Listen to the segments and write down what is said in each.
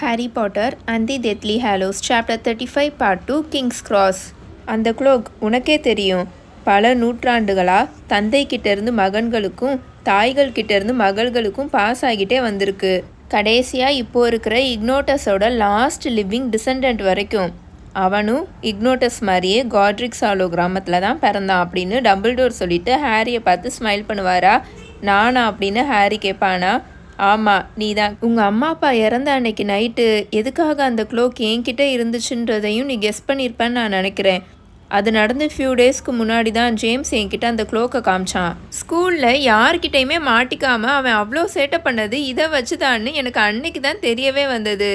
Harry Potter and the Deathly Hallows chapter thirty five part two King's Cross அந்த cloak உனக்கே தெரியும். பல நூற்றாண்டுகளாக தந்தை கிட்டேருந்து மகன்களுக்கும் தாய்கள் கிட்டேருந்து மகள்களுக்கும் பாஸ் ஆகிட்டே வந்திருக்கு. கடைசியாக இப்போ இருக்கிற இக்னோட்டஸோட லாஸ்ட் லிவிங் டிசண்டன்ட் வரைக்கும். அவனும் இக்னோட்டஸ் மாதிரியே காட்ரிக் சாலோ கிராமத்தில் தான் பிறந்தான் அப்படின்னு டபுள் டோர் சொல்லிட்டு ஹாரியை பார்த்து ஸ்மைல் பண்ணுவாரா? நானா அப்படின்னு ஹாரி கேட்பானா? ஆமாம் நீ தான் உங்கள் அம்மா அப்பா இறந்த அன்னைக்கு நைட்டு எதுக்காக அந்த க்ளோக் என்கிட்ட இருந்துச்சுன்றதையும் நீ கெஸ் பண்ணியிருப்பேன்னு நான் நினைக்கிறேன். அது நடந்து ஃபியூ டேஸ்க்கு முன்னாடி தான் ஜேம்ஸ் என்கிட்ட அந்த க்ளோக்கை காமிச்சான். ஸ்கூலில் யார்கிட்டையுமே மாட்டிக்காமல் அவன் அவ்வளோ சேட்டை பண்ணது இதை வச்சுதான்னு எனக்கு அன்னைக்கு தான் தெரியவே வந்தது.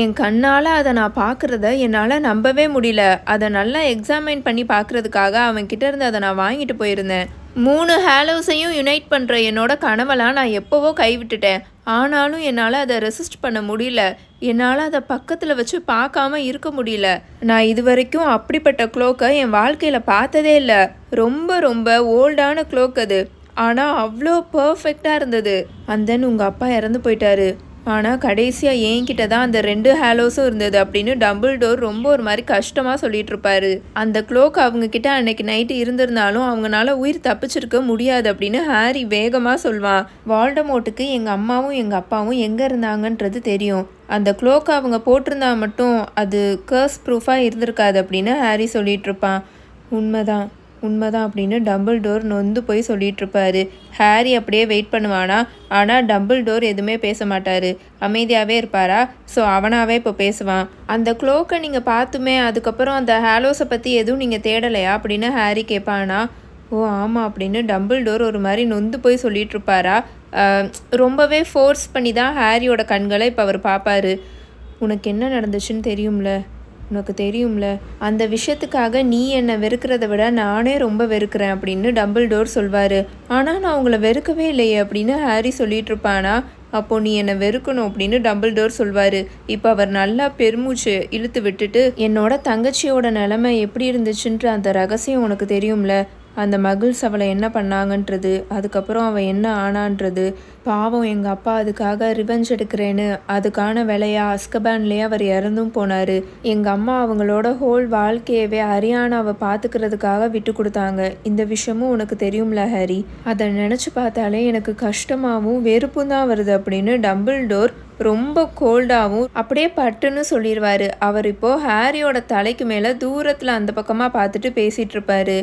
என் கண்ணால் அதை நான் பார்க்குறத என்னால் நம்பவே முடியல. அதை நல்லா எக்ஸாமைன் பண்ணி பார்க்குறதுக்காக அவன்கிட்ட இருந்து அதை நான் வாங்கிட்டு போயிருந்தேன். மூணு ஹேலோஸையும் யுனைட் பண்ணுற என்னோட கனவெல்லாம் நான் எப்போவோ கைவிட்டுட்டேன். ஆனாலும் என்னால் அதை ரெசிஸ்ட் பண்ண முடியல. என்னால் அதை பக்கத்தில் வச்சு பார்க்காம இருக்க முடியல. நான் இது வரைக்கும் அப்படிப்பட்ட க்ளோக்கை என் வாழ்க்கையில் பார்த்ததே இல்லை. ரொம்ப ரொம்ப ஓல்டான க்ளோக் அது. ஆனால் அவ்வளோ பர்ஃபெக்டாக இருந்தது. அண்ட் தென் உங்கள் அப்பா இறந்து போயிட்டாரு. ஆனால் கடைசியாக என்கிட்ட தான் அந்த ரெண்டு ஹேலோஸும் இருந்தது அப்படின்னு டபுள் டோர் ரொம்ப ஒரு மாதிரி கஷ்டமாக சொல்லிட்டு இருப்பாரு. அந்த க்ளோக் அவங்க கிட்ட அன்னைக்கு நைட்டு இருந்திருந்தாலும் அவங்களால உயிர் தப்பிச்சிருக்க முடியாது அப்படின்னு ஹாரி வேகமாக சொல்வான் வால்டமோட்டுக்கு எங்கள் அம்மாவும் எங்கள் அப்பாவும் எங்கே இருந்தாங்கன்றது தெரியும். அந்த க்ளோக் அவங்க போட்டிருந்தா மட்டும் அது கர்ஸ் ப்ரூஃபாக இருந்திருக்காது அப்படின்னு ஹாரி சொல்லிட்டு இருப்பான் உண்மைதான். உண்மைதான் அப்படின்னு டபுள் டோர் நொந்து போய் சொல்லிட்டு இருப்பாரு ஹாரி அப்படியே வெயிட் பண்ணுவானா? ஆனால் டபுள் டோர் எதுவுமே பேச மாட்டார். அமைதியாகவே இருப்பாரா? ஸோ அவனாகவே இப்போ பேசுவான். அந்த க்ளோக்கை நீங்கள் பார்த்துமே அதுக்கப்புறம் அந்த ஹேலோஸை பற்றி எதுவும் நீங்கள் தேடலையா? அப்படின்னு ஹாரி கேட்பானா? ஓ ஆமாம் அப்படின்னு டபுள் டோர் ஒரு மாதிரி நொந்து போய் சொல்லிட்டு இருப்பாரா ரொம்பவே ஃபோர்ஸ் பண்ணி தான் ஹாரியோட கண்களை இப்போ அவர் பார்ப்பாரு. உனக்கு என்ன நடந்துச்சுன்னு தெரியும்ல? உனக்கு தெரியும்ல? அந்த விஷயத்துக்காக நீ என்னை வெறுக்கிறத விட நானே ரொம்ப வெறுக்கிறேன் அப்படின்னு டபுள் டோர் சொல்வார். ஆனால் நான் உங்களை வெறுக்கவே இல்லையே அப்படின்னு ஹாரி சொல்லிட்டு இருப்பானா அப்போ நீ என்னை வெறுக்கணும் அப்படின்னு டபுள் டோர் சொல்வார். இப்போ அவர் நல்லா பெருமூச்சு இழுத்து விட்டுட்டு என்னோட தங்கச்சியோட நிலைமை எப்படி இருந்துச்சுன்ற அந்த ரகசியம் உனக்கு தெரியும்ல? அந்த மகிழ்ஸ் அவளை என்ன பண்ணாங்கன்றது அதுக்கப்புறம் அவள் என்ன ஆனான்றது பாவம் எங்கள் அப்பா அதுக்காக ரிவெஞ்ச் எடுக்கிறேன்னு அதுக்கான வேலையா அஸ்கபான்லேயே அவர் இறந்தும் போனார். எங்கள் அம்மா அவங்களோட ஹோல் வாழ்க்கையவே ஹரியானாவை பார்த்துக்கிறதுக்காக விட்டு கொடுத்தாங்க. இந்த விஷயமும் உனக்கு தெரியும்ல ஹரி? அதை நினச்சி பார்த்தாலே எனக்கு கஷ்டமாகவும் வெறுப்பும் தான் வருது அப்படின்னு டம்பிள் டோர் ரொம்ப கோல்டாகவும் அப்படியே பட்டுன்னு சொல்லிடுவாரு அவர் இப்போது ஹாரியோட தலைக்கு மேலே தூரத்தில் அந்த பக்கமாக பார்த்துட்டு பேசிகிட்டு இருப்பாரு.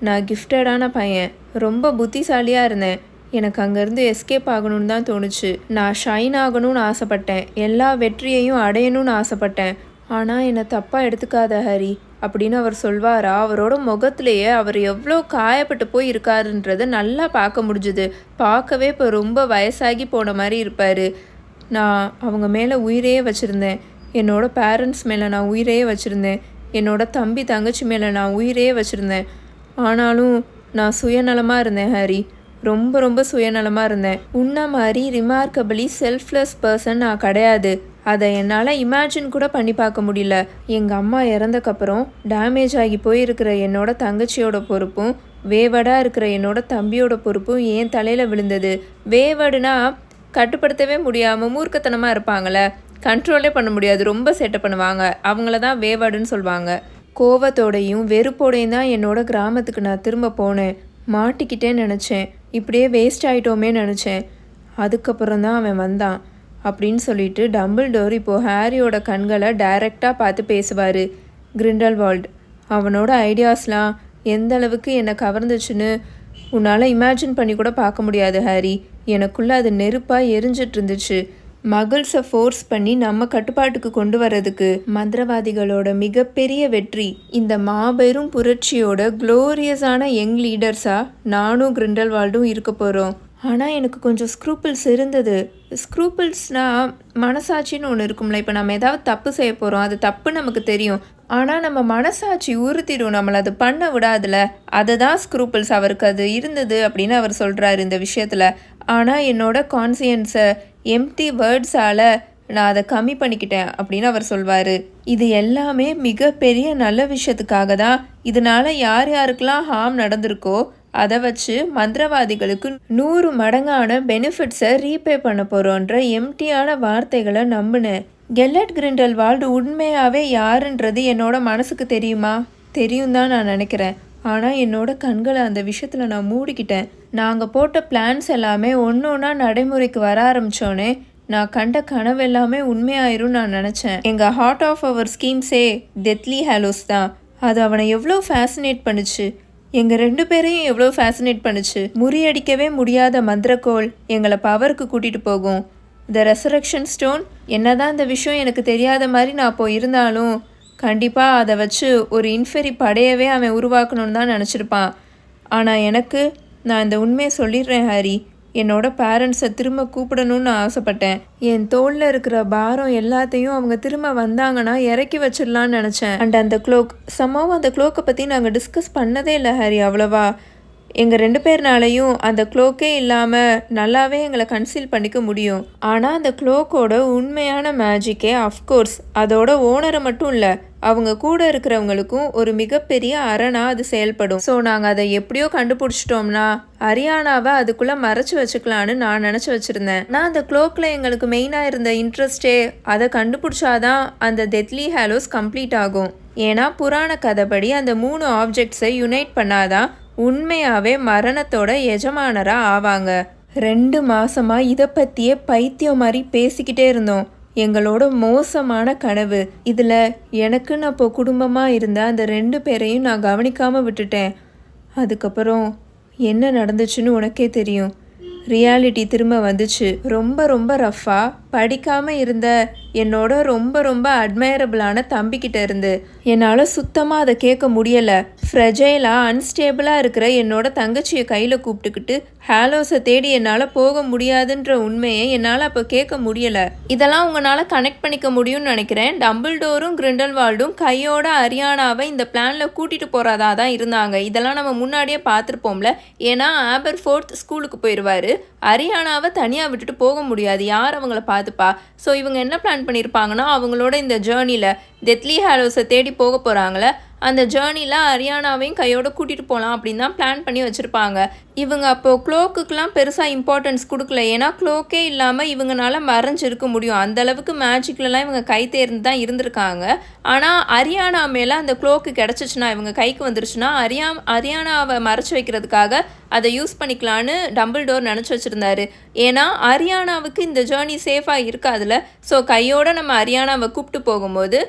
நான் கிஃப்டடான பையன். ரொம்ப புத்திசாலியாக இருந்தேன். எனக்கு அங்கேருந்து எஸ்கேப் ஆகணும்னு தான் தோணுச்சு. நான் ஷைன் ஆகணும்னு ஆசைப்பட்டேன். எல்லா வெற்றியையும் அடையணும்னு ஆசைப்பட்டேன். ஆனால் என்னை தப்பாக எடுத்துக்காத ஹரி அப்படின்னு அவர் சொல்வாரா? அவரோட முகத்திலேயே அவர் எவ்வளோ காயப்பட்டு போய் இருக்காருன்றதை நல்லா பார்க்க முடிஞ்சுது. பார்க்கவே இப்போ ரொம்ப வயசாகி போன மாதிரி இருப்பார். நான் அவங்க மேலே உயிரையே வச்சுருந்தேன். என்னோடய பேரண்ட்ஸ் மேலே நான் உயிரையே வச்சுருந்தேன். என்னோட தம்பி தங்கச்சி மேலே நான் உயிரையே வச்சுருந்தேன். ஆனாலும் நான் சுயநலமாக இருந்தேன் ஹாரி. ரொம்ப ரொம்ப சுயநலமாக இருந்தேன். உன்ன மாதிரி ரிமார்க்கபிளி செல்ஃப்லெஸ் பர்சன் நான் கிடையாது. அதை என்னால் இமேஜின் கூட பண்ணி பார்க்க முடியல. எங்கள் அம்மா இறந்தக்கப்புறம் டேமேஜ் ஆகி போயிருக்கிற என்னோட தங்கச்சியோட பொறுப்பும் வேவடாக இருக்கிற என்னோட தம்பியோட பொறுப்பும் என் தலையில் விழுந்தது. வேவடுனா கட்டுப்படுத்தவே முடியாமல் மூர்க்கத்தனமாக இருப்பாங்களே கண்ட்ரோலே பண்ண முடியாது. ரொம்ப சேட்டை பண்ணுவாங்க. அவங்கள தான் வேவாடுன்னு சொல்லுவாங்க கோவத்தோடையும் வெறுப்போடையும் தான் என்னோட கிராமத்துக்கு நான் திரும்ப போனேன். மாட்டிக்கிட்டே நினச்சேன். இப்படியே வேஸ்ட் ஆகிட்டோமே நினச்சேன். அதுக்கப்புறம் தான் அவன் வந்தான். அப்படின்னு சொல்லிட்டு டம்பிள் டோர் இப்போது ஹாரியோட கண்களை டைரெக்டாக பார்த்து பேசுவார் கிரிண்டல்வால்ட். அவனோட ஐடியாஸ்லாம் எந்த அளவுக்கு என்னை கவர்ந்துச்சுன்னு உன்னால் இமேஜின் பண்ணி கூட பார்க்க முடியாது ஹாரி. எனக்குள்ளே அது நெருப்பாக எரிஞ்சிட்டு இருந்துச்சு. மகிழ்ஸை ஃபோர்ஸ் பண்ணி நம்ம கட்டுப்பாட்டுக்கு கொண்டு வர்றதுக்கு மந்திரவாதிகளோட மிகப்பெரிய வெற்றி. இந்த மாபெரும் புரட்சியோட குளோரியஸான யங் லீடர்ஸாக நானும் கிரிண்டல்வால்டும் இருக்க போகிறோம் ஆனால் எனக்கு கொஞ்சம் ஸ்க்ரூப்பிள்ஸ் இருந்தது. ஸ்க்ரூப்பிள்ஸ்னால் மனசாட்சின்னு ஒன்று இருக்கும்ல. இப்போ நம்ம ஏதாவது தப்பு செய்ய போகிறோம் அது தப்பு நமக்கு தெரியும். ஆனால் நம்ம மனசாட்சி உறுத்திடும். நம்மளை அது பண்ண விடாதுல. அதுதான் ஸ்க்ரூப்பிள்ஸ் அவருக்கு அது இருந்தது அப்படின்னு அவர் சொல்கிறாரு இந்த விஷயத்தில். ஆனால் என்னோட கான்சியன்ஸை எம்டி வேர்ட்ஸால் நான் அதை கம்மி பண்ணிக்கிட்டேன் அப்படின்னு அவர் சொல்வார். இது எல்லாமே மிகப்பெரிய நல்ல விஷயத்துக்காக தான். இதனால யார் யாருக்கெல்லாம் ஹார்ம் நடந்திருக்கோ அதை வச்சு மந்திரவாதிகளுக்கு நூறு மடங்கான பெனிஃபிட்ஸை ரீபே பண்ண போகிறோன்ற எம்டியான வார்த்தைகளை நம்பினேன் கெல்லட் கிரிண்டல்வால்டு உண்மையாகவே யாருன்றது என்னோட மனசுக்கு தெரியுமா? தெரியும் தான் நான் நினைக்கிறேன். ஆனால் என்னோட கண்களை அந்த விஷயத்தில் நான் மூடிக்கிட்டேன். நாங்கள் போட்ட பிளான்ஸ் எல்லாமே ஒன்று ஒன்றா நடைமுறைக்கு வர ஆரம்பித்தோன்னே நான் கண்ட கனவு எல்லாமே உண்மையாயிரும் நான் நினச்சேன். எங்கள் ஹார்ட் ஆஃப் அவர் ஸ்கீம்ஸே டெத்லி ஹேலோஸ் தான். அது அவனை எவ்வளோ ஃபேசினேட் பண்ணுச்சு. எங்கள் ரெண்டு பேரையும் எவ்வளோ ஃபேசினேட் பண்ணுச்சு. முறியடிக்கவே முடியாத மந்திரக்கோள் எங்களை பவருக்கு கூட்டிகிட்டு போகும். த ரெசரக்ஷன் ஸ்டோன் என்னதான் இந்த விஷயம் எனக்கு தெரியாத மாதிரி நான் அப்போ இருந்தாலும் கண்டிப்பாக அதை வச்சு ஒரு இன்ஃபெரி படையவே அவன் உருவாக்கணும்னு தான் நினச்சிருப்பான். ஆனால் எனக்கு நான் இந்த உண்மையை சொல்லிடுறேன் ஹாரி. என்னோட பேரண்ட்ஸை திரும்ப கூப்பிடணும்னு ஆசைப்பட்டேன். என் தோளில் இருக்கிற பாரம் எல்லாத்தையும் அவங்க திரும்ப வந்தாங்கன்னா இறக்கி வச்சிடலான்னு நினச்சேன். அண்ட் அந்த க்ளோக் சம்மாவும் அந்த க்ளோக்கை பற்றி நாங்கள் டிஸ்கஸ் பண்ணதே இல்லை ஹாரி அவ்வளவா. எங்கள் ரெண்டு பேர்னாலையும் அந்த க்ளோக்கே இல்லாமல் நல்லாவே எங்களை கன்சீல் பண்ணிக்க முடியும். ஆனால் அந்த க்ளோக்கோட உண்மையான மேஜிக்கே அஃப்கோர்ஸ் அதோட ஓனரை மட்டும் இல்லை அவங்க கூட இருக்கிறவங்களுக்கும் ஒரு மிகப்பெரிய அரணாக அது செயல்படும். ஸோ நாங்கள் அதை எப்படியோ கண்டுபிடிச்சிட்டோம்னா ஹரியானாவை அதுக்குள்ளே மறைச்சி வச்சுக்கலான்னு நான் நினச்சி வச்சுருந்தேன். நான் அந்த க்ளோக்கில் எங்களுக்கு மெயினாக இருந்த இன்ட்ரெஸ்டே அதை கண்டுபிடிச்சாதான் அந்த டெத்லி ஹேலோஸ் கம்ப்ளீட் ஆகும். ஏன்னா புராண கதைப்படி அந்த மூணு ஆப்ஜெக்ட்ஸை யுனைட் பண்ணாதான் உண்மையாவே மரணத்தோட எஜமானரா ஆவாங்க. ரெண்டு மாசமா இதை பத்தியே பைத்தியம் மாதிரி பேசிக்கிட்டே இருந்தோம். எங்களோட மோசமான கனவு. இதில் எனக்குன்னு அப்போ குடும்பமாக இருந்த அந்த ரெண்டு பேரையும் நான் கவனிக்காமல் விட்டுட்டேன். அதுக்கப்புறம் என்ன நடந்துச்சுன்னு உனக்கே தெரியும். ரியாலிட்டி திரும்ப வந்துச்சு. ரொம்ப ரொம்ப ரஃப்பாக படிக்காமல் இருந்த என்னோட ரொம்ப ரொம்ப அட்மையரபிளான தம்பிக்கிட்ட இருந்து. என்னால் சுத்தமாக அதை கேட்க முடியலை. ஃப்ரெஜைலாக அன்ஸ்டேபிளாக இருக்கிற என்னோட தங்கச்சியை கையில் கூப்பிட்டுக்கிட்டு ஹாலோஸை தேடி என்னால் போக முடியாதுன்ற உண்மையை என்னால் அப்போ கேட்க முடியலை. இதெல்லாம் உங்களால் கனெக்ட் பண்ணிக்க முடியும்னு நினைக்கிறேன். டம்பிள்டோரும் கிரிண்டல்வால்டும் கையோட அரியானாவை இந்த பிளானில் கூட்டிகிட்டு போகிறதா தான் இருந்தாங்க. இதெல்லாம் நம்ம முன்னாடியே பார்த்துருப்போம்ல. ஏன்னா ஆபர் ஃபோர்த் ஸ்கூலுக்கு போயிடுவார் அரியானாவை தனியாக விட்டுட்டு போக முடியாது. யார் அவங்கள பார்த்துப்பா? ஸோ இவங்க என்ன பிளான் பண்ணியிருப்பாங்கன்னா அவங்களோட இந்த ஜேர்னியில் டெத்லி ஹாலோஸை தேடி போக போகிறாங்களே அந்த ஜேர்னியில் ஹரியானாவையும் கையோட கூட்டிகிட்டு போகலாம் அப்படின்னு தான் பிளான் பண்ணி வச்சுருப்பாங்க. இவங்க அப்போது க்ளோக்குக்கெலாம் பெருசாக இம்பார்ட்டன்ஸ் கொடுக்கல. ஏன்னா க்ளோக்கே இல்லாமல் இவங்கனால மறைஞ்சிருக்க முடியும். அந்தளவுக்கு மேஜிக்லலாம் இவங்க கை தேர்ந்து தான் இருந்திருக்காங்க. ஆனால் ஹரியானா மேலே அந்த க்ளோக்கு கிடச்சிச்சுன்னா இவங்க கைக்கு வந்துருச்சுன்னா ஹரியா ஹரியானாவை மறைச்சி வைக்கிறதுக்காக அதை யூஸ் பண்ணிக்கலான்னு டம்பிள் டோர் நினச்சி வச்சுருந்தாரு. ஏன்னா ஹரியானாவுக்கு இந்த ஜேர்னி சேஃபாக இருக்காதுல. ஸோ கையோடு நம்ம ஹரியானாவை கூப்பிட்டு போகும்போது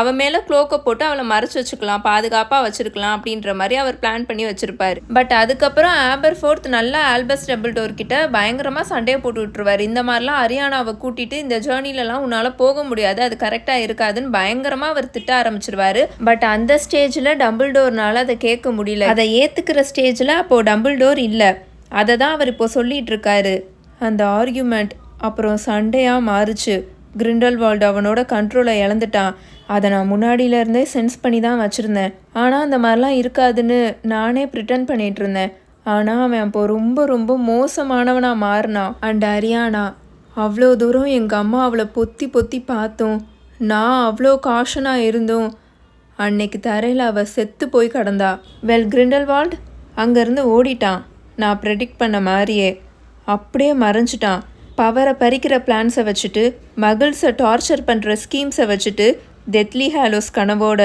அவன் மேலே க்ளோக்கை போட்டு அவளை மறைச்சி வச்சுக்கலாம். பாதுகாப்பாக வச்சுருக்கலாம் அப்படின்ற மாதிரி அவர் பிளான் பண்ணி வச்சுருப்பார். பட் அதுக்கப்புறம் ஆபர் ஃபோர்த் நல்லா ஆல்பஸ் டபுள் டோர் கிட்ட பயங்கரமாக சண்டையை போட்டு விட்டுருவார். இந்த மாதிரிலாம் ஹரியானாவை கூட்டிட்டு இந்த ஜேர்னிலலாம் உன்னால் போக முடியாது அது கரெக்டாக இருக்காதுன்னு பயங்கரமாக அவர் திட்ட ஆரம்பிச்சிருவாரு. பட் அந்த ஸ்டேஜில் டபுள் டோர்னால அதை கேட்க முடியல. அதை ஏற்றுக்கிற ஸ்டேஜில் அப்போது டபுள் டோர் இல்லை. அதை தான் அவர் இப்போ சொல்லிட்டு இருக்காரு. அந்த ஆர்கியூமெண்ட் அப்புறம் சண்டையாக மாறுச்சு. கிரிண்டல்வால்டு அவனோட கண்ட்ரோலை இழந்துட்டான். அதை நான் முன்னாடியிலேருந்தே சென்ஸ் பண்ணி தான் வச்சுருந்தேன். ஆனால் அந்த மாதிரிலாம் இருக்காதுன்னு நானே ப்ரிட்டன் பண்ணிகிட்டு இருந்தேன். ஆனால் அவன் அப்போ ரொம்ப ரொம்ப மோசமானவனாக மாறினான். அண்ட் அரியானா அவ்வளோ தூரம் எங்கள் அம்மா அவளை பொத்தி பொத்தி பார்த்தோம். நான் அவ்வளோ காஷனாக இருந்தோம். அன்னைக்கு தரையில் அவள் செத்து போய் கடந்தா. வெல் கிரிண்டல்வால்ட் அங்கேருந்து ஓடிட்டான். நான் ப்ரெடிக்ட் பண்ண மாதிரியே அப்படியே மறைஞ்சிட்டான். பவரை பறிக்கிற பிளான்ஸை வச்சுட்டு மகிழ்ஸை டார்ச்சர் பண்ணுற ஸ்கீம்ஸை வச்சுட்டு டெத்லி ஹாலோஸ் கனவோட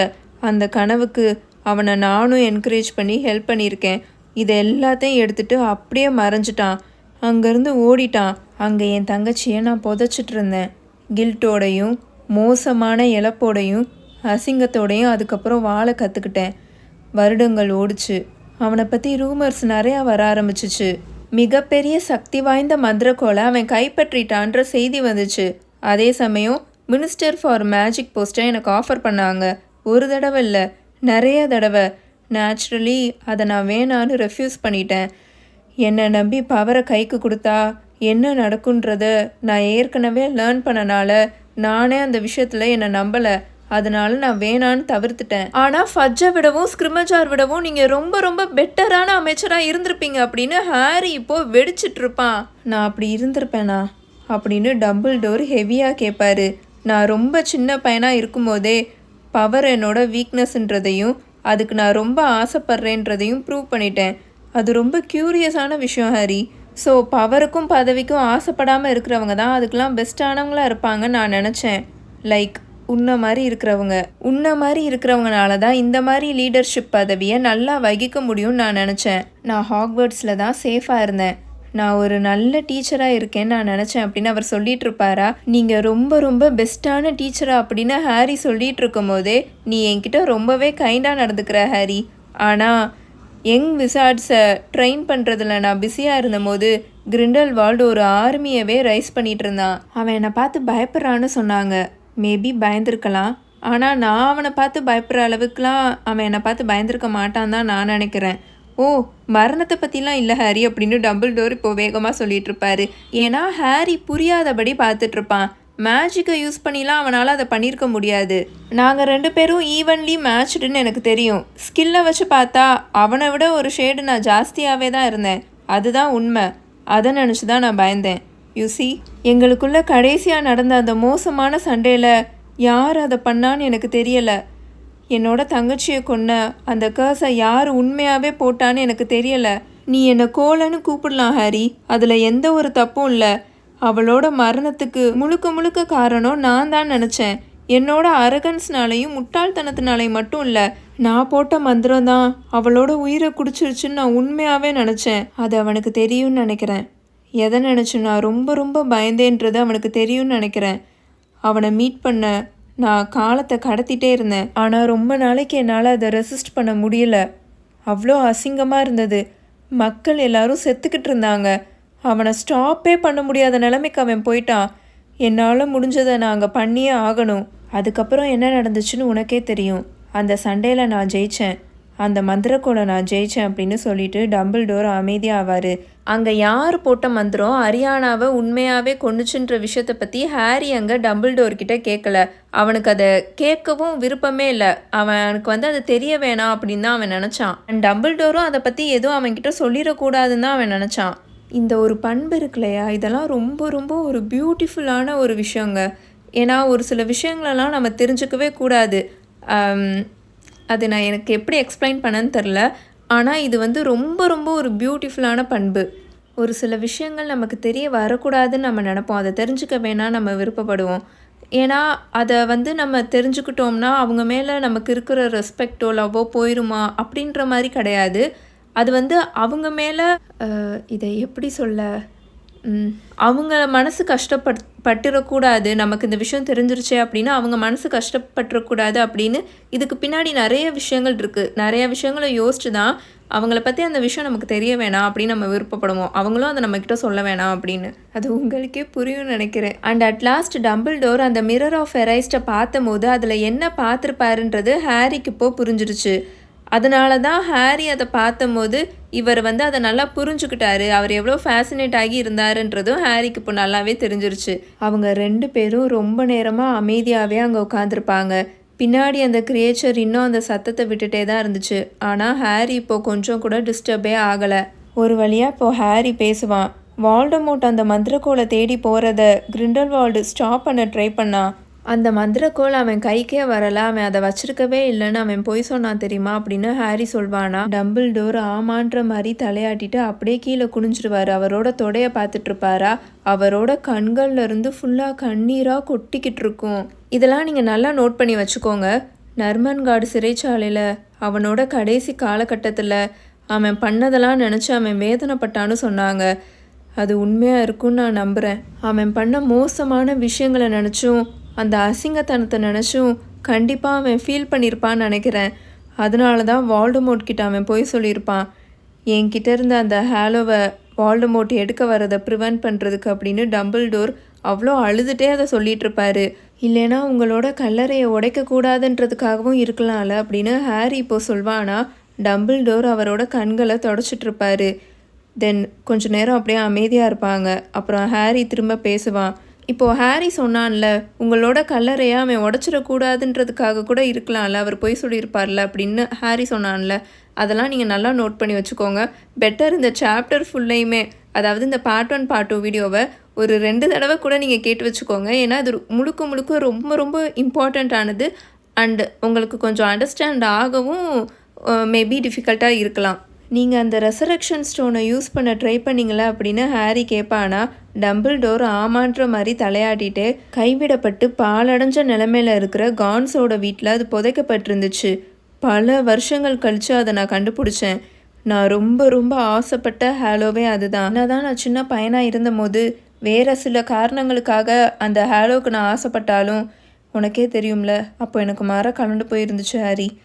அந்த கனவுக்கு அவனை நானும் என்கரேஜ் பண்ணி ஹெல்ப் பண்ணியிருக்கேன். இதை எல்லாத்தையும் எடுத்துட்டு அப்படியே மறைஞ்சிட்டான். அங்கேருந்து ஓடிட்டான். அங்கே என் தங்கச்சியை நான் புதைச்சிட்டு இருந்தேன். கில்ட்டோடையும் மோசமான இழப்போடையும் அசிங்கத்தோடையும் அதுக்கப்புறம் வாழ கற்றுக்கிட்டேன் வருடங்கள் ஓடிச்சு. அவனை பற்றி ரூமர்ஸ் நிறையா வர ஆரம்பிச்சிச்சு. மிகப்பெரிய சக்தி வாய்ந்த மந்திரக்கோலை அவன் கைப்பற்றிட்டான்ற செய்தி வந்துச்சு. அதே சமயம் மினிஸ்டர் ஃபார் மேஜிக் போஸ்ட்டை எனக்கு ஆஃபர் பண்ணாங்க. ஒரு தடவை இல்லை நிறைய தடவை. நேச்சுரலி அதை நான் வேணான்னு ரெஃப்யூஸ் பண்ணிட்டேன். என்னை நம்பி பவரை கைக்கு கொடுத்தா என்ன நடக்குன்றத நான் ஏற்கனவே லேர்ன் பண்ணனால நானே அந்த விஷயத்தில் என்னை நம்பலை. அதனால நான் வேணான்னு தவிர்த்துட்டேன். ஆனால் ஃபஜ்ஜை விடவும் ஸ்கிரிமஜார் விடவும் நீங்கள் ரொம்ப ரொம்ப பெட்டரான அமைச்சராக இருந்திருப்பீங்க அப்படின்னு ஹாரி இப்போது வெடிச்சிட்டு இருப்பான். நான் அப்படி இருந்திருப்பேனா? அப்படின்னு டபுள் டோர் ஹெவியாக கேட்பாரு நான் ரொம்ப சின்ன பையனாக இருக்கும்போதே பவர் என்னோட வீக்னஸ்ன்றதையும் அதுக்கு நான் ரொம்ப ஆசைப்பட்றேன்றதையும் ப்ரூவ் பண்ணிட்டேன். அது ரொம்ப க்யூரியஸான விஷயம் ஹரி. ஸோ பவருக்கும் பதவிக்கும் ஆசைப்படாமல் இருக்கிறவங்க தான் அதுக்கெலாம் பெஸ்ட்டானவங்களாக இருப்பாங்கன்னு நான் நினச்சேன். லைக் உன்ன மாதிரி இருக்கிறவங்க உன்ன மாதிரி இருக்கிறவங்கனால தான் இந்த மாதிரி லீடர்ஷிப் பதவியை நல்லா வகிக்க முடியும்னு நான் நினச்சேன். நான் ஹாக்வர்ட்ஸில் தான் சேஃபாக இருந்தேன். நான் ஒரு நல்ல டீச்சராக இருக்கேன்னு நான் நினச்சேன் அப்படின்னு அவர் சொல்லிட்டு இருப்பாரா? நீங்கள் ரொம்ப ரொம்ப பெஸ்ட்டான டீச்சரா அப்படின்னு ஹாரி சொல்லிட்டு இருக்கும் போதே நீ என்கிட்ட ரொம்பவே கைண்டாக நடந்துக்கிற ஹாரி. ஆனால் யங் விசார்ட்ஸை ட்ரெயின் பண்ணுறதுல நான் பிஸியாக இருந்தபோது கிரிண்டல்வால்டு ஒரு ஆர்மியவே ரைஸ் பண்ணிட்டு இருந்தான். அவன் என்னை பார்த்து பயப்படுறான்னு சொன்னாங்க. மேபி பயந்துருக்கலாம். ஆனால் நான் அவனை பார்த்து பயப்படுற அளவுக்குலாம் அவன் என்னை பார்த்து பயந்துருக்க மாட்டான் தான் நான் நினைக்கிறேன். ஓ மரணத்தை பற்றிலாம் இல்லை ஹாரி அப்படின்னு டபுள் டோர் இப்போ வேகமாக சொல்லிட்டு இருப்பாரு ஏன்னா ஹாரி புரியாதபடி பார்த்துட்டு இருப்பான் மேஜிக்கை யூஸ் பண்ணிலாம் அவனால் அதை பண்ணியிருக்க முடியாது. நாங்கள் ரெண்டு பேரும் ஈவன்லி மேட்ச்டுன்னு எனக்கு தெரியும். ஸ்கில்லை வச்சு பார்த்தா அவனை விட ஒரு ஷேடு நான் ஜாஸ்தியாகவே தான் இருந்தேன். அதுதான் உண்மை. அதை நினச்சி தான் நான் பயந்தேன். யூசி எங்களுக்குள்ள கடைசியாக நடந்த அந்த மோசமான சண்டையில் யார் அதை பண்ணான்னு எனக்கு தெரியலை. என்னோட தங்கச்சியை கொன்ன அந்த கேர்ஸை யார் உண்மையாகவே போட்டான்னு எனக்கு தெரியலை. நீ என்னை கோலன்னு கூப்பிடலாம் ஹாரி. அதில் எந்த ஒரு தப்பும் இல்லை. அவளோட மரணத்துக்கு முழுக்க முழுக்க காரணம் நான் தான் நினச்சேன். என்னோட அரகன்ஸ்னாலையும் முட்டாள்தனத்தினாலையும் மட்டும் இல்லை நான் போட்ட மந்திரம் தான் அவளோட உயிரை குடிச்சிருச்சுன்னு நான் உண்மையாகவே நினச்சேன். அது அவனுக்கு தெரியும்னு நினைக்கிறேன். எதை நினச்சி நான் ரொம்ப ரொம்ப பயந்தேன்றது அவனுக்கு தெரியும்னு நினைக்கிறேன். அவனை மீட் பண்ண நான் காலத்தை கடத்திட்டே இருந்தேன். ஆனால் ரொம்ப நாளைக்கு என்னால் அதை ரெசிஸ்ட் பண்ண முடியல. அவ்வளோ அசிங்கமாக இருந்தது. மக்கள் எல்லாரும் செத்துக்கிட்டு இருந்தாங்க. அவனை ஸ்டாப்பே பண்ண முடியாத நிலைமைக்கு அவன் போயிட்டான். என்னால் முடிஞ்சதை நாங்கள் பண்ணியே ஆகணும். அதுக்கப்புறம் என்ன நடந்துச்சுன்னு உனக்கே தெரியும். அந்த சண்டையில் நான் ஜெயித்தேன் அந்த மந்திரக்கோளை நான் ஜெயித்தேன் அப்படின்னு சொல்லிட்டு டபுள் டோர் அமைதியாக ஆவார் அங்கே யார் போட்ட மந்திரம் அரியானாவை உண்மையாகவே கொண்டுச்சுன்ற விஷயத்தை பற்றி ஹாரி அங்கே டம்பிள் டோர்கிட்ட கேட்கல அவனுக்கு அதை கேட்கவும் விருப்பமே இல்லை. அவனுக்கு வந்து அது தெரிய வேணாம் அப்படின்னு தான் அவன் நினச்சான். அண்ட் டோரும் அதை பற்றி எதுவும் அவன்கிட்ட சொல்லிடக்கூடாதுன்னு தான் அவன் நினச்சான். இந்த ஒரு பண்பு இருக்கு இல்லையா இதெல்லாம் ரொம்ப ரொம்ப ஒரு பியூட்டிஃபுல்லான ஒரு விஷயங்க. ஏன்னா ஒரு சில விஷயங்களெல்லாம் நம்ம தெரிஞ்சுக்கவே கூடாது. அது நான் எனக்கு எப்படி எக்ஸ்பிளைன் பண்ணேன்னு தெரில ஆனால் இது வந்து ரொம்ப ரொம்ப ஒரு பியூட்டிஃபுல்லான பண்பு. ஒரு சில விஷயங்கள் நமக்கு தெரிய வரக்கூடாதுன்னு நம்ம நினப்போம். அதை தெரிஞ்சுக்க வேணாம் நம்ம விருப்பப்படுவோம். ஏன்னா அதை வந்து நம்ம தெரிஞ்சுக்கிட்டோம்னா அவங்க மேலே நமக்கு இருக்கிற ரெஸ்பெக்டோ லவ்வோ போயிருமா அப்படின்ற மாதிரி கிடையாது. அது வந்து அவங்க மேலே இதை எப்படி சொல்ல அவங்க மனசு கஷ்டப்பட் பட்டுறக்கூடாது. நமக்கு இந்த விஷயம் தெரிஞ்சிருச்சு அப்படின்னா அவங்க மனசு கஷ்டப்பட்டுறக்கூடாது அப்படின்னு இதுக்கு பின்னாடி நிறைய விஷயங்கள் இருக்குது நிறைய விஷயங்களை யோசிச்சு தான் அவங்கள பற்றி அந்த விஷயம் நமக்கு தெரிய வேணாம் அப்படின்னு நம்ம விருப்பப்படுவோம். அவங்களும் அதை நம்மக்கிட்ட சொல்ல வேணாம் அப்படின்னு. அது உங்களுக்கே புரியும்னு நினைக்கிறேன். And at last Dumbledore அந்த மிரர் ஆஃப் எரைஸ்ட்டை பார்த்தும் போது அதில் என்ன பார்த்துருப்பாருன்றது ஹாரிக்கு இப்போ புரிஞ்சிருச்சு. அதனால தான் ஹாரி அதை பார்த்தம்போது இவர் வந்து அதை நல்லா புரிஞ்சுக்கிட்டாரு. அவர் எவ்வளோ ஃபேசினேட் ஆகி இருந்தாருன்றதும் ஹாரிக்கு இப்போ நல்லாவே தெரிஞ்சிருச்சு. அவங்க ரெண்டு பேரும் ரொம்ப நேரமாக அமைதியாகவே அங்கே உட்காந்துருப்பாங்க பின்னாடி அந்த கிரியேச்சர் இன்னும் அந்த சத்தத்தை விட்டுட்டே தான் இருந்துச்சு. ஆனால் ஹாரி இப்போ கொஞ்சம் கூட டிஸ்டர்பே ஆகலை. ஒரு வழியாக இப்போ ஹாரி பேசுவான். வால்டமோட் அந்த மந்திரக்கோளை தேடி போகிறத கிரிண்டல்வால்டு ஸ்டாப் பண்ண ட்ரை பண்ணான் அந்த மந்திரக்கோள் அவன் கைக்கே வரல அவன் அதை வச்சிருக்கவே இல்லைன்னு அவன் பொய் சொன்னான் தெரியுமா? அப்படின்னு ஹாரி சொல்வானா. டம்பிள் டோர் ஆமான்ற மாதிரி தலையாட்டிட்டு அப்படியே கீழே குனிஞ்சிருவாரு. அவரோட தொடைய பார்த்துட்டு இருப்பாரா அவரோட கண்கள்ல இருந்து ஃபுல்லாக கண்ணீராக கொட்டிக்கிட்டு இருக்கும். இதெல்லாம் நீங்கள் நல்லா நோட் பண்ணி வச்சுக்கோங்க. நர்மன்காடு சிறைச்சாலையில் அவனோட கடைசி காலகட்டத்தில் அவன் பண்ணதெல்லாம் நினச்சி அவன் வேதனைப்பட்டான்னு சொன்னாங்க. அது உண்மையாக இருக்கும்னு நான் நம்புகிறேன் அவன் பண்ண மோசமான விஷயங்களை நினச்சும் அந்த அசிங்கத்தனத்தை நினச்சும் கண்டிப்பாக அவன் ஃபீல் பண்ணியிருப்பான்னு நினைக்கிறேன். அதனால தான் வால்டமோட் கிட்ட அவன் போய் சொல்லியிருப்பான். என்கிட்ட இருந்த அந்த ஹேலோவை வால்டமோட் எடுக்க வரதை ப்ரிவெண்ட் பண்ணுறதுக்கு அப்படின்னு டம்பிள் டோர் அவ்வளோ அழுதுகிட்டே அதை சொல்லிட்டு இருப்பாரு இல்லைனா உங்களோட கல்லறையை உடைக்கக்கூடாதுன்றதுக்காகவும் இருக்கலாம்ல அப்படின்னு ஹாரி இப்போ சொல்வானா டம்பிள் டோர் அவரோட கண்களை தொடச்சிட்ருப்பாரு தென் கொஞ்ச நேரம் அப்படியே அமைதியாக இருப்பாங்க. அப்புறம் ஹாரி திரும்ப பேசுவான். இப்போது ஹாரி சொன்னான்ல உங்களோட கல்லறையை அவன் உடச்சிடக்கூடாதுன்றதுக்காக கூட இருக்கலாம்ல அவர் போய் சொல்லியிருப்பார்ல அப்படின்னு ஹாரி சொன்னான்ல. அதெல்லாம் நீங்கள் நல்லா நோட் பண்ணி வச்சுக்கோங்க. பெட்டர் இந்த சாப்டர் ஃபுல்லையுமே அதாவது இந்த பார்ட் ஒன் பார்ட் டூ வீடியோவை ஒரு ரெண்டு தடவை கூட நீங்கள் கேட்டு வச்சுக்கோங்க. ஏன்னா அது முழுக்க முழுக்க ரொம்ப ரொம்ப இம்பார்ட்டண்ட்டானது அண்டு உங்களுக்கு கொஞ்சம் அண்டர்ஸ்டாண்ட் ஆகவும் மேபி டிஃபிகல்ட்டாக இருக்கலாம். நீங்கள் அந்த ரெசரக்ஷன் ஸ்டோனை யூஸ் பண்ண ட்ரை பண்ணிங்களா அப்படின்னு ஹாரி கேட்பானா டம்பிள்டோர் ஆமான்ற மாதிரி தலையாட்டிட்டு கைவிடப்பட்டு பாலடைஞ்ச நிலமையில இருக்கிற கான்ஸோட வீட்டில் அது புதைக்கப்பட்டிருந்துச்சு. பல வருஷங்கள் கழிச்சு அதை நான் கண்டுபிடிச்சேன். நான் ரொம்ப ரொம்ப ஆசைப்பட்ட ஹேலோவே அதுதான். தான் நான் சின்ன பையனாக இருந்தபோது வேற சில காரணங்களுக்காக அந்த ஹேலோவுக்கு நான் ஆசைப்பட்டாலும் உனக்கே தெரியும்ல அப்போ எனக்கு மர கலண்டு போயிருந்துச்சு ஹாரி.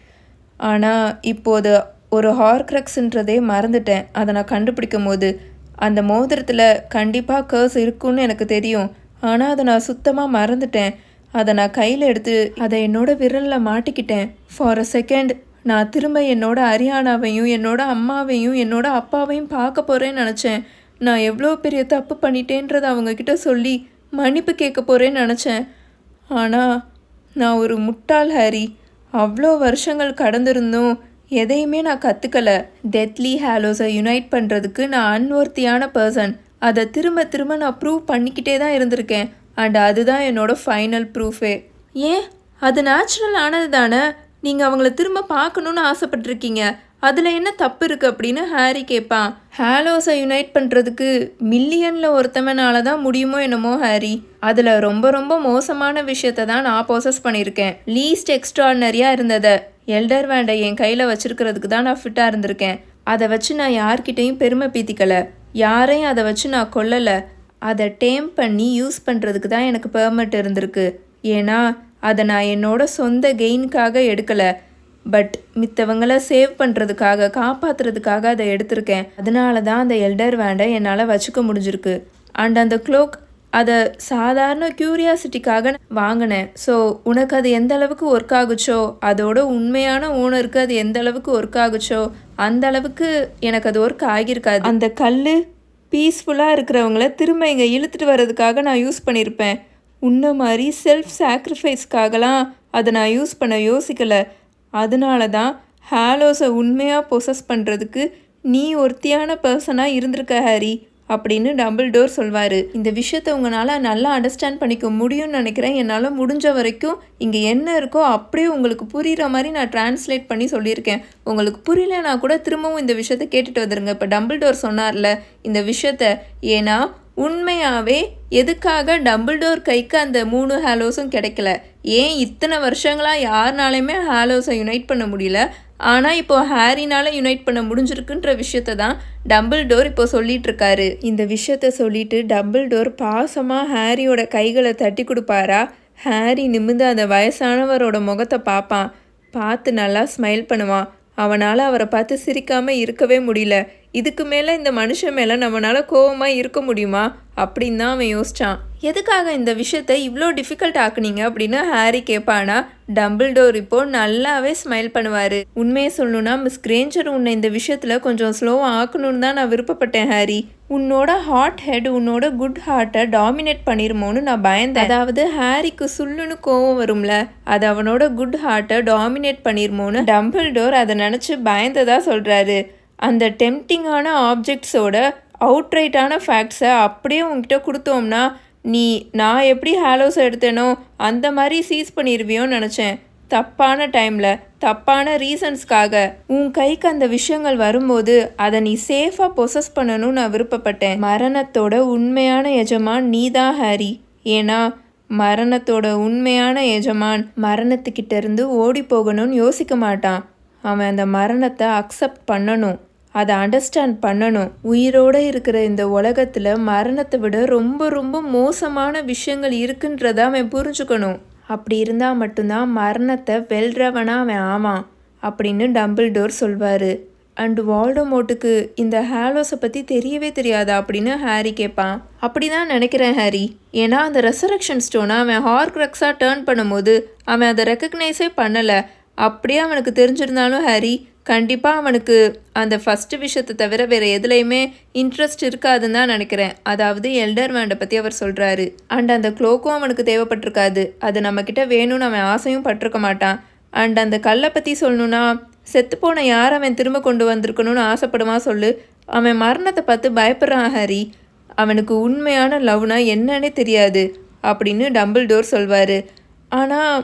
ஆனால் இப்போது ஒரு ஹார்க்ரக்ஸ்ன்றதே மறந்துட்டேன். அதை நான் கண்டுபிடிக்கும் போது அந்த மோதிரத்தில் கண்டிப்பாக கர்ஸ் இருக்குன்னு எனக்கு தெரியும். ஆனால் அதை நான் சுத்தமாக மறந்துட்டேன். அதை நான் கையில் எடுத்து அதை என்னோட விரலில் மாட்டிக்கிட்டேன். ஃபார் அ செகண்ட் நான் திரும்ப என்னோட அரியானாவையும் என்னோட அம்மாவையும் என்னோட அப்பாவையும் பார்க்க போகிறேன்னு நினச்சேன். நான் எவ்வளோ பெரிய தப்பு பண்ணிட்டேன்றதை அவங்கக்கிட்ட சொல்லி மன்னிப்பு கேட்க போகிறேன்னு நினச்சேன். ஆனால் நான் ஒரு முட்டாள் ஹாரி. அவ்வளோ வருஷங்கள் கடந்திருந்தும் எதையுமே நான் கற்றுக்கல டெத்லி ஹேலோஸை யுனைட் பண்ணுறதுக்கு நான் அன்வர்த்தியான பர்சன் அதை திரும்ப திரும்ப நான் ப்ரூவ் பண்ணிக்கிட்டே தான் இருந்திருக்கேன். அண்ட் அதுதான் என்னோட ஃபைனல் ப்ரூஃபே ஏன்? அது நேச்சுரல் ஆனது தானே? நீங்கள் அவங்கள திரும்ப பார்க்கணுன்னு ஆசைப்பட்டிருக்கீங்க. அதில் என்ன தப்பு இருக்குது அப்படின்னு ஹாரி கேட்பான் ஹாலோஸை யுனைட் பண்ணுறதுக்கு மில்லியனில் ஒருத்தவனால தான் முடியுமோ என்னமோ ஹாரி. அதில் ரொம்ப ரொம்ப மோசமான விஷயத்தை தான் நான் ப்ரோசஸ் பண்ணியிருக்கேன். லீஸ்ட் எக்ஸ்ட்ரானரியாக இருந்ததை. எல்டர் வேண்டை என் கையில் வச்சுருக்கிறதுக்கு தான் நான் ஃபிட்டாக இருந்திருக்கேன். அதை வச்சு நான் யார்கிட்டையும் பெருமை பீத்திக்கலை. யாரையும் அதை வச்சு நான் கொல்லலை. அதை டேம் பண்ணி யூஸ் பண்ணுறதுக்கு தான் எனக்கு பெர்மிட் இருந்திருக்கு. ஏன்னா அதை நான் என்னோட சொந்த கெயின்காக எடுக்கலை. பட் மித்தவங்களை சேவ் பண்ணுறதுக்காக காப்பாற்றுறதுக்காக அதை எடுத்திருக்கேன். அதனால தான் அந்த எல்டர் வேண்டை என்னால் வச்சுக்க முடிஞ்சிருக்கு. அண்ட் அந்த க்ளோக் அதை சாதாரண க்யூரியாசிட்டிக்காக வாங்கினேன். ஸோ உனக்கு அது எந்த அளவுக்கு ஒர்க் ஆகுச்சோ அதோட உண்மையான ஓனருக்கு அது எந்த அளவுக்கு ஒர்க் ஆகுச்சோ அந்த அளவுக்கு எனக்கு அது ஒர்க் ஆகியிருக்காது. அந்த கல் பீஸ்ஃபுல்லாக இருக்கிறவங்கள திரும்ப இங்கே இழுத்துட்டு வர்றதுக்காக நான் யூஸ் பண்ணியிருப்பேன் உன்ன மாதிரி செல்ஃப் சாக்ரிஃபைஸ்க்காகலாம் அதை நான் யூஸ் பண்ண யோசிக்கலை. அதனால தான் ஹாலோஸை உண்மையாக பொசஸ் பண்ணுறதுக்கு நீ ஒருத்தியான பர்சனாக இருந்திருக்க ஹாரி. அப்படின்னு டபுள் டோர் சொல்வார். இந்த விஷயத்த உங்களால் நல்லா அண்டர்ஸ்டாண்ட் பண்ணிக்க முடியும்னு நினைக்கிறேன். என்னால் முடிஞ்ச வரைக்கும் இங்கே என்ன இருக்கோ அப்படியே உங்களுக்கு புரிகிற மாதிரி நான் டிரான்ஸ்லேட் பண்ணி சொல்லியிருக்கேன். உங்களுக்கு புரியலனா கூட திரும்பவும் இந்த விஷயத்த கேட்டுட்டு வந்துருங்க. இப்போ டபுள் டோர் சொன்னார்ல இந்த விஷயத்த ஏன்னா உண்மையாகவே எதுக்காக டபுள் டோர் கைக்கு அந்த மூணு ஹேலோஸும் கிடைக்கல? ஏன் இத்தனை வருஷங்களாக யாருனாலையுமே ஹாலோஸை யுனைட் பண்ண முடியல? ஆனால் இப்போ ஹாரினால் யுனைட் பண்ண முடிஞ்சிருக்குன்ற விஷயத்த தான் டம்பிள் டோர் இப்போ சொல்லிட்டு இருக்காரு இந்த விஷயத்த சொல்லிட்டு டம்பிள் டோர் பாசமாக ஹாரியோட கைகளை தட்டி கொடுப்பாரா? ஹாரி நிமிந்து அந்த வயசானவரோட முகத்தை பார்ப்பான் பார்த்து நல்லா ஸ்மைல் பண்ணுவான். அவனால் அவரை பார்த்து சிரிக்காமல் இருக்கவே முடியல. இதுக்கு மேலே இந்த மனுஷன் மேலே நம்மளால் கோவமாக இருக்க முடியுமா? அப்படின்னு தான் அவன் யோசிச்சான். எதுக்காக இந்த விஷயத்த இவ்வளோ டிஃபிகல்ட் ஆக்குனீங்க? அப்படின்னு ஹாரி கேட்பானா டம்பிள் டோர் இப்போ நல்லாவே ஸ்மைல் பண்ணுவார். உண்மையை சொல்லணும்னா மிஸ் கிரேஞ்சர் உன்னை இந்த விஷயத்தில் கொஞ்சம் ஸ்லோவாக ஆக்கணும்னு தான் நான் விருப்பப்பட்டேன் ஹாரி. உன்னோட ஹாட் ஹெட் உன்னோட குட் ஹார்ட்டை டாமினேட் பண்ணிருமோன்னு நான் பயந்தேன். அதாவது ஹாரிக்கு சுள்ளுன்னு கோவம் வரும்ல அது அவனோட குட் ஹார்ட்டை டாமினேட் பண்ணிருமோன்னு டம்பிள் டோர் அதை நினச்சி பயந்ததாக சொல்கிறாரு அந்த டெம்டிங்கான ஆப்ஜெக்ட்ஸோட அவுட்ரைட்டான ஃபேக்ட்ஸை அப்படியே உங்ககிட்ட கொடுத்தோம்னா நீ நான் எப்படி ஹாலோஸ் எடுத்தேனோ அந்த மாதிரி சீஸ் பண்ணிடுவியோன்னு நினச்சேன். தப்பான டைமில் தப்பான ரீசன்ஸ்க்காக உன் கைக்கு அந்த விஷயங்கள் வரும்போது அதை நீ சேஃபாக பொசஸ் பண்ணணும்னு நான் விருப்பப்பட்டேன். மரணத்தோட உண்மையான எஜமான் நீ தான் ஹாரி. ஏன்னா மரணத்தோட உண்மையான எஜமான் மரணத்துக்கிட்ட இருந்து ஓடி போகணும்னு யோசிக்க மாட்டான். அவன் அந்த மரணத்தை அக்செப்ட் பண்ணணும். அதை அண்டர்ஸ்டாண்ட் பண்ணணும். உயிரோடு இருக்கிற இந்த உலகத்தில் மரணத்தை விட ரொம்ப ரொம்ப மோசமான விஷயங்கள் இருக்குன்றத அவன் புரிஞ்சுக்கணும். அப்படி இருந்தால் மட்டும்தான் மரணத்தை வெல்றவனா அவன் ஆவான் அப்படின்னு டம்பிள் டோர் சொல்வார். அண்டு வால்டமோட்டுக்கு இந்த ஹேலோஸை பற்றி தெரியவே தெரியாதா அப்படின்னு ஹாரி கேட்பான் அப்படி தான் நினைக்கிறேன் ஹாரி. ஏன்னா அந்த ரெசரக்ஷன் ஸ்டோனை அவன் ஹார்க்ரக்ஸாக டேர்ன் பண்ணும்போது அவன் அதை ரெக்கக்னைஸே பண்ணலை. அப்படியே அவனுக்கு தெரிஞ்சிருந்தாலும் ஹாரி கண்டிப்பாக அவனுக்கு அந்த ஃபஸ்ட்டு விஷயத்தை தவிர வேறு எதுலேயுமே இன்ட்ரெஸ்ட் இருக்காதுன்னு தான் நினைக்கிறேன். அதாவது எல்டர் வேண்டை பற்றி அவர் சொல்கிறாரு அண்ட் அந்த க்ளோக்கும் அவனுக்கு தேவைப்பட்டிருக்காது. அது நம்மக்கிட்ட வேணும்னு அவன் ஆசையும் பட்டிருக்க மாட்டான். அண்ட் அந்த கல்லை பற்றி சொல்லணுன்னா செத்துப்போன யார் அவன் திரும்ப கொண்டு வந்திருக்கணும்னு ஆசைப்படுமா சொல்லு. அவன் மரணத்தை பார்த்து பயப்படுறான் ஹரி. அவனுக்கு உண்மையான லவ்னா என்னன்னே தெரியாது. அப்படின்னு டம்பிள் டோர் சொல்வார். ஆனால்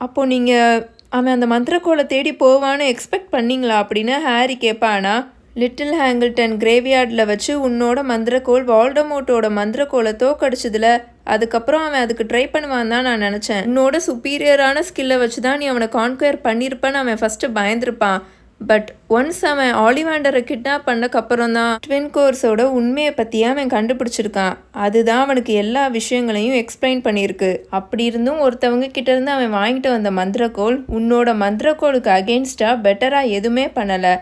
அப்போது நீங்கள் அவன் அந்த மந்திரக்கோளை தேடி போவான்னு எக்ஸ்பெக்ட் பண்ணீங்களா அப்படின்னு ஹாரி கேட்பானா லிட்டில் ஹேங்கிள்டன் கிரேவியார்டில் வச்சு உன்னோட மந்திரக்கோள் வால்டமோட்டோட மந்திரக்கோளை தோக்கடிச்சதுல அதுக்கப்புறம் அவன் அதுக்கு ட்ரை பண்ணுவான் தான் நான் நினச்சேன். உன்னோட சுப்பீரியரான ஸ்கில்லை வச்சு தான் நீ அவனை கான்கொயர் பண்ணியிருப்பேன்னு அவன் ஃபஸ்ட்டு பயந்துருப்பான். பட் ஒன்ஸ் அவன் ஆலிவாண்டரை கிட்னாப் பண்ணக்கப்புறம் தான் ட்வின் கோர்ஸோட உண்மையை பற்றியே அவன் கண்டுபிடிச்சிருக்கான். அதுதான் அவனுக்கு எல்லா விஷயங்களையும் எக்ஸ்பிளைன் பண்ணியிருக்கு. அப்படி இருந்தும் ஒருத்தவங்க கிட்ட இருந்து அவன் வாங்கிட்டு வந்த மந்திரக்கோள் உன்னோட மந்திரக்கோளுக்கு அகெயின்ஸ்டாக பெட்டராக எதுவுமே பண்ணலை.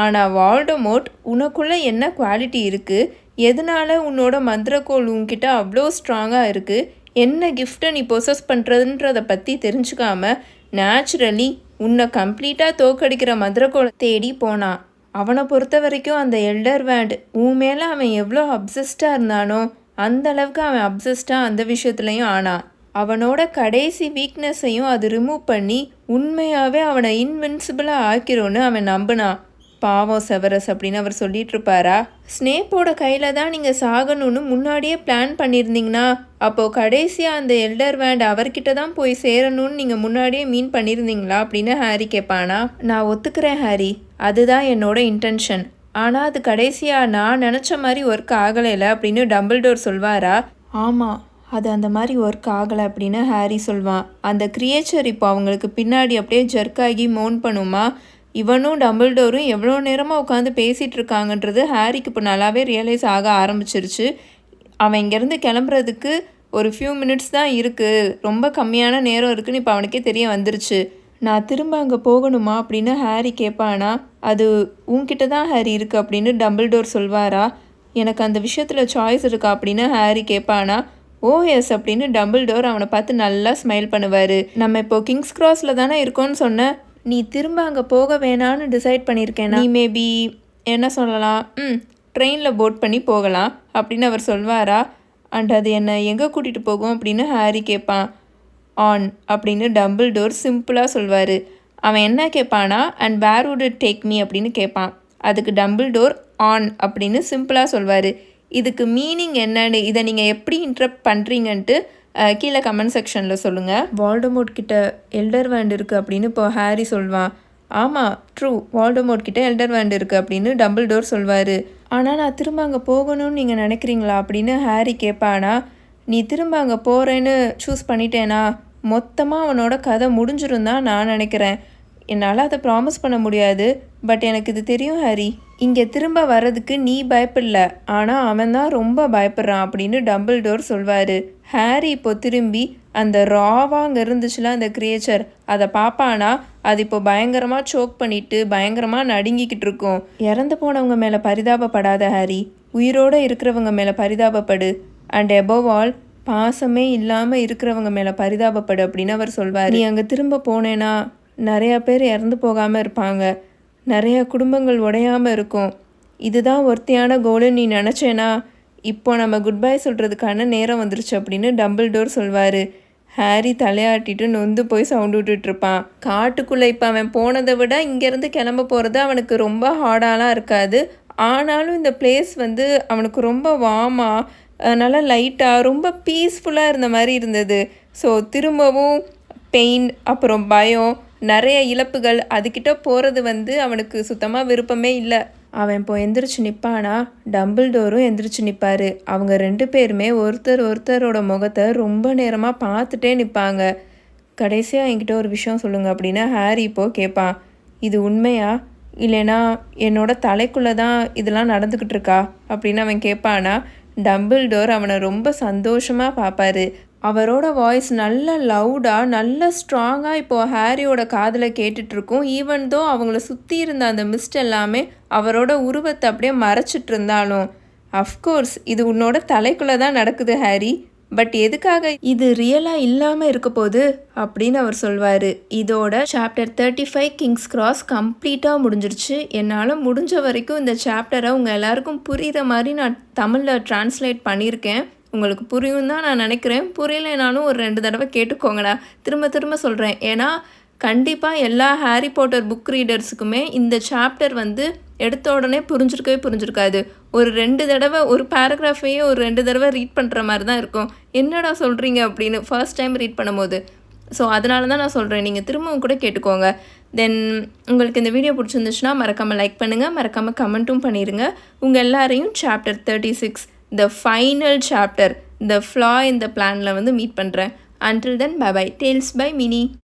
ஆனால் வால்டமோட் உனக்குள்ளே என்ன குவாலிட்டி இருக்குது எதனால உன்னோட மந்திரக்கோள் உன்கிட்ட அவ்வளோ ஸ்ட்ராங்காக இருக்குது என்ன கிஃப்ட்டை நீ பொசஸ் பண்ணுறதுன்றதை பற்றி தெரிஞ்சுக்காம நேச்சுரலி உன்னை கம்ப்ளீட்டாக தோக்கடிக்கிற மந்திரக்கோளை தேடி போனான் அவனை பொறுத்த வரைக்கும் அந்த எல்டர் வேண்ட் உன் மேலே அவன் எவ்வளோ அப்சஸ்டாக இருந்தானோ அந்த அளவுக்கு அவன் அப்சஸ்டாக அந்த விஷயத்துலையும் ஆனான் அவனோட கடைசி வீக்னஸையும் அது ரிமூவ் பண்ணி உண்மையாகவே அவனை இன்வின்சிபிளாக ஆக்கிரோன்னு அவன் நம்பினான் பாவம் செவரஸ் அப்படின்னு அவர் சொல்லிட்டு இருப்பாரா ஸ்னேப்போட கையில் தான் நீங்கள் சாகணும்னு முன்னாடியே பிளான் பண்ணியிருந்தீங்கன்னா அப்போது கடைசியாக அந்த எல்டர் வேண்ட் அவர்கிட்ட தான் போய் சேரணும்னு நீங்கள் முன்னாடியே மீன் பண்ணியிருந்தீங்களா அப்படின்னு ஹாரி கேட்பானா? நான் ஒத்துக்கிறேன் ஹாரி அதுதான் என்னோட இன்டென்ஷன் ஆனால் அது கடைசியாக நான் நினச்ச மாதிரி ஒர்க் ஆகலைல அப்படின்னு டம்பிள்டோர் சொல்வாரா? ஆமாம் அது அந்த மாதிரி ஒர்க் ஆகலை அப்படின்னு ஹாரி சொல்வான். அந்த கிரியேச்சர் இப்போ அவங்களுக்கு பின்னாடி அப்படியே ஜர்க்காகி மோன் பண்ணுமா? இவனும் டம்பிள்டோரும் எவ்வளோ நேரமாக உட்காந்து பேசிகிட்டு இருக்காங்கன்றது ஹாரிக்கு இப்போ நல்லாவே ரியலைஸ் ஆக ஆரம்பிச்சிருச்சு. அவன் இங்கேருந்து கிளம்புறதுக்கு ஒரு ஃபியூ மினிட்ஸ் தான் இருக்குது ரொம்ப கம்மியான நேரம் இருக்குன்னு இப்போ அவனுக்கே தெரிய வந்துருச்சு. நான் திரும்ப அங்கே போகணுமா அப்படின்னு ஹாரி கேட்பானா அது உன்கிட்ட தான் ஹாரி இருக்குது அப்படின்னு டம்பிள்டோர் சொல்வாரா? எனக்கு அந்த விஷயத்தில் சாய்ஸ் இருக்கா அப்படின்னு ஹாரி கேட்பானா ஓ எஸ் அப்படின்னு டோர் அவனை பார்த்து நல்லா ஸ்மைல் பண்ணுவார். நம்ம இப்போ கிங்ஸ் கிராஸில் தானே இருக்கோன்னு சொன்னேன் நீ திரும்ப அங்கே போக வேணான்னு டிசைட் பண்ணியிருக்கேன்? நீ மேபி என்ன சொல்லலாம்? ம் ட்ரெயினில் போட் பண்ணி போகலாம் அப்படின்னு அவர் சொல்வாரா? அண்ட் அது என்னை எங்கே கூட்டிகிட்டு போகும்? அப்படின்னு ஹாரி கேட்பான். ஆன் அப்படின்னு டம்பிள் டோர் சிம்பிளாக சொல்வார். அவன் என்ன கேட்பானா and where would take me அப்படின்னு கேட்பான். அதுக்கு டம்பிள் டோர் ஆன் அப்படின்னு சிம்பிளாக சொல்வார். இதுக்கு மீனிங் என்னன்னு இதை நீங்கள் எப்படி இன்ட்ரப்ட் பண்ணுறீங்கன்ட்டு கீழே கமெண்ட் செக்ஷனில் சொல்லுங்கள் வால்டமோட் கிட்ட எல்டர் வேண்ட் இருக்குது அப்படின்னு இப்போ ஹாரி சொல்வான். ஆமாம் ட்ரூ வால்டமோட் கிட்ட எல்டர் வேண்ட் இருக்குது அப்படின்னு டபுள் டோர் சொல்வார். ஆனால் நான் திரும்ப அங்கே போகணும்னு நீங்கள் நினைக்கிறீங்களா அப்படின்னு ஹாரி கேட்பானா நீ திரும்ப அங்கே போகிறேன்னு சூஸ் பண்ணிட்டேனா மொத்தமாக அவனோட கதை முடிஞ்சிரும் தான் நான் நினைக்கிறேன். என்னால் அதை ப்ராமிஸ் பண்ண முடியாது. பட் எனக்கு இது தெரியும் ஹாரி. இங்கே திரும்ப வர்றதுக்கு நீ பயப்படல ஆனால் அவன் தான் ரொம்ப பயப்படுறான் அப்படின்னு டபுள் டோர் சொல்வார். ஹாரி இப்போ திரும்பி அந்த ராவாக அங்கே இருந்துச்சுல அந்த கிரியேச்சர் அதை பார்ப்பானா அது இப்போ பயங்கரமாக சோக் பண்ணிட்டு பயங்கரமாக நடுங்கிக்கிட்டு இருக்கும். இறந்து போனவங்க மேலே பரிதாபப்படாத ஹாரி. உயிரோடு இருக்கிறவங்க மேலே பரிதாபப்படு. அண்ட் எபோவ் ஆல் பாசமே இல்லாமல் இருக்கிறவங்க மேலே பரிதாபப்படு அப்படின்னு அவர் சொல்வார். நீ அங்கே திரும்ப போனேன்னா நிறையா பேர் இறந்து போகாமல் இருப்பாங்க. நிறையா குடும்பங்கள் உடையாமல் இருக்கும். இதுதான் ஒர்த்தியான கோலுன்னு நீ நினச்சேனா? இப்போ நம்ம குட் பை சொல்கிறதுக்கான நேரம் வந்துருச்சு அப்படின்னு டபுள் டோர் சொல்வார். ஹாரி தலையாட்டிட்டு நொந்து போய் சவுண்டு விட்டுட்டு இருப்பான் காட்டுக்குள்ளே இப்போ அவன் போனதை விட இங்கேருந்து கிளம்ப போகிறது அவனுக்கு ரொம்ப ஹார்டாலாம் இருக்காது. ஆனாலும் இந்த பிளேஸ் வந்து அவனுக்கு ரொம்ப வாமாக நல்லா லைட்டாக ரொம்ப பீஸ்ஃபுல்லாக இருந்த மாதிரி இருந்தது. ஸோ திரும்பவும் பெயின் அப்புறம் பயம் நிறைய இழப்புகள் அதுக்கிட்ட போகிறது வந்து அவனுக்கு சுத்தமாக விருப்பமே இல்லை. அவன் இப்போ எந்திரிச்சு நிற்பானா டம்பிள் டோரும் எந்திரிச்சு நிற்பாரு அவங்க ரெண்டு பேருமே ஒருத்தர் ஒருத்தரோட முகத்தை ரொம்ப நேரமாக பார்த்துட்டே நிற்பாங்க கடைசியாக என்கிட்ட ஒரு விஷயம் சொல்லுங்க அப்படின்னு ஹாரி இப்போ கேட்பான் இது உண்மையா? இல்லைனா என்னோட தலைக்குள்ளே தான் இதெல்லாம் நடந்துக்கிட்டு இருக்கா? அப்படின்னு அவன் கேட்பானா டம்பிள் டோர் அவனை ரொம்ப சந்தோஷமாக பார்ப்பாரு. அவரோட வாய்ஸ் நல்ல லவுடாக நல்ல ஸ்ட்ராங்காக இப்போது ஹாரியோட காதில் கேட்டுட்ருக்கும் ஈவன் தோ அவங்கள சுற்றி இருந்த அந்த மிஸ்ட் எல்லாமே அவரோட உருவத்தை அப்படியே மறைச்சிட்டு இருந்தாலும் அஃப்கோர்ஸ் இது உன்னோட தலைக்குள்ளே தான் நடக்குது ஹாரி. பட் எதுக்காக இது ரியலாக இல்லாமல் இருக்க போது அப்படின்னு அவர் சொல்வார். இதோட chapter thirty five King's Cross கம்ப்ளீட்டாக முடிஞ்சிருச்சு. என்னால் முடிஞ்ச வரைக்கும் இந்த சாப்டரை உங்கள் எல்லாருக்கும் புரிகிற மாதிரி நான் தமிழில் ட்ரான்ஸ்லேட் பண்ணியிருக்கேன். உங்களுக்கு புரியும் தான் நான் நினைக்கிறேன். புரியலைனாலும் ஒரு ரெண்டு தடவை கேட்டுக்கோங்கடா. திரும்ப திரும்ப சொல்கிறேன் ஏன்னா கண்டிப்பாக எல்லா ஹாரி போட்டர் புக் ரீடர்ஸுக்குமே இந்த சாப்டர் வந்து எடுத்த உடனே புரிஞ்சிருக்கவே புரிஞ்சிருக்காது. ஒரு ரெண்டு தடவை ஒரு பேராகிராஃபையே ஒரு ரெண்டு தடவை ரீட் பண்ணுற மாதிரி தான் இருக்கும். என்னடா சொல்கிறீங்க அப்படின்னு ஃபர்ஸ்ட் டைம் ரீட் பண்ணும்போது. ஸோ அதனால தான் நான் சொல்கிறேன் நீங்கள் திரும்பவும் கூட கேட்டுக்கோங்க. தென் உங்களுக்கு இந்த வீடியோ பிடிச்சிருந்துச்சுன்னா மறக்காமல் லைக் பண்ணுங்கள் மறக்காமல் கமெண்ட்டும் பண்ணிடுங்க உங்கள் எல்லாரையும் chapter thirty six the final chapter the flaw இந்த பிளானில் வந்து மீட் பண்ணுறேன் until then bye bye tales by Mini